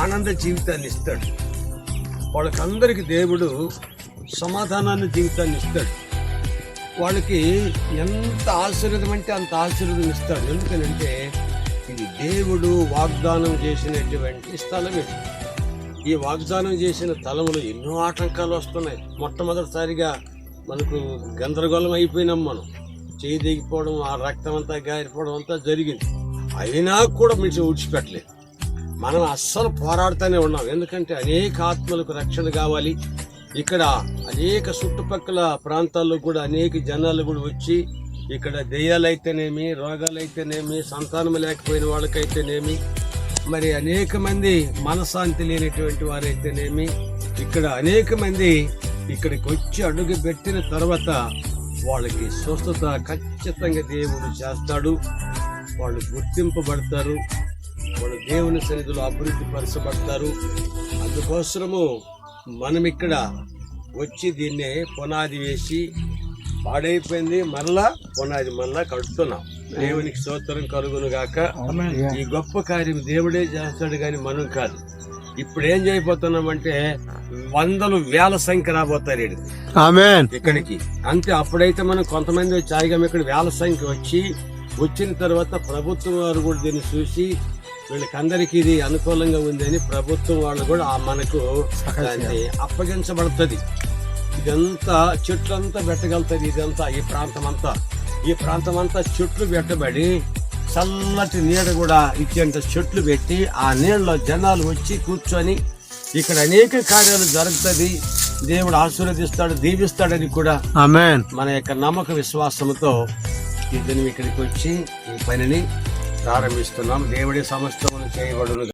ఆనంద జీవితాన్ని ఇస్తాడు. వాళ్ళకందరికీ దేవుడు సమాధానాన్ని జీవితాన్ని ఇస్తాడు. వాళ్ళకి ఎంత ఆశీర్వదం అంటే అంత ఆశీర్వదం ఇస్తాడు. ఎందుకనంటే ఇది దేవుడు వాగ్దానం చేసినటువంటి స్థలం ఇది. ఈ వాగ్దానం చేసిన స్థలంలో ఎన్నో ఆటంకాలు వస్తున్నాయి. మొట్టమొదటిసారిగా మనకు గందరగోళం అయిపోయినాం మనం. చేయి దిగిపోవడం ఆ రక్తం అంతా గారిపోవడం అంతా జరిగింది. అయినా కూడా మీరు విడిచిపెట్టలేదు మనం అస్సలు పోరాడుతూనే ఉన్నాం. ఎందుకంటే అనేక ఆత్మలకు రక్షణ కావాలి. ఇక్కడ అనేక చుట్టుపక్కల ప్రాంతాల్లో కూడా అనేక జనాలు కూడా వచ్చి ఇక్కడ దెయ్యాలైతేనేమి రోగాలైతేనేమి సంతానం లేకపోయిన వాళ్ళకైతేనేమి మరి అనేక మంది మనశాంతి లేనటువంటి వారైతేనేమి ఇక్కడ అనేక మంది ఇక్కడికి వచ్చి అడుగు పెట్టిన తర్వాత వాళ్ళకి స్వస్థత ఖచ్చితంగా దేవుడు చేస్తాడు. వాళ్ళు గుర్తింపబడతారు. వాళ్ళు దేవుని సన్నిధిలో అభివృద్ధి పరచబడతారు. అందుకోసము మనం ఇక్కడ వచ్చి దీన్నే పునాది వేసి పాడైపోయింది. మరలా పునాది మరలా కడుతున్నాం. దేవునికి స్తోత్రం కలుగును గాక ఈ గొప్ప కార్యం దేవుడే చేస్తాడు కానీ మనం కాదు. ఇప్పుడు ఏం చేయబోతున్నామంటే వందలు వేల సంఖ్య రాబోతారు ఇక్కడికి. అంతే అప్పుడైతే మనం కొంతమంది వచ్చి ఆగాము ఇక్కడ వేల సంఖ్య వచ్చి వచ్చిన తర్వాత ప్రభుత్వం వారు కూడా దీన్ని చూసి వీళ్ళకి అందరికి ఇది అనుకూలంగా ఉంది అని ప్రభుత్వం వాళ్ళు కూడా మనకు అప్పగించబడుతుంది. ఇదంతా చెట్లంతా పెట్టగలుగుతుంది ఇదంతా ఈ ప్రాంతం అంతా ఈ ప్రాంతం అంతా చెట్లు పెట్టబడి చల్లటి నీడ కూడా ఇచ్చేంత చెట్లు పెట్టి ఆ నీళ్ళలో జనాలు వచ్చి కూర్చొని ఇక్కడ అనేక కార్యాలు జరుగుతుంది దేవుడు ఆశీర్వదిస్తాడు దీవిస్తాడని కూడా మన యొక్క నమ్మక విశ్వాసంతో ఇద్దరు ఇక్కడికి వచ్చి ఈ పనిని ప్రారంభిస్తున్నాం. దేవుడి సమస్తమును చేయబడును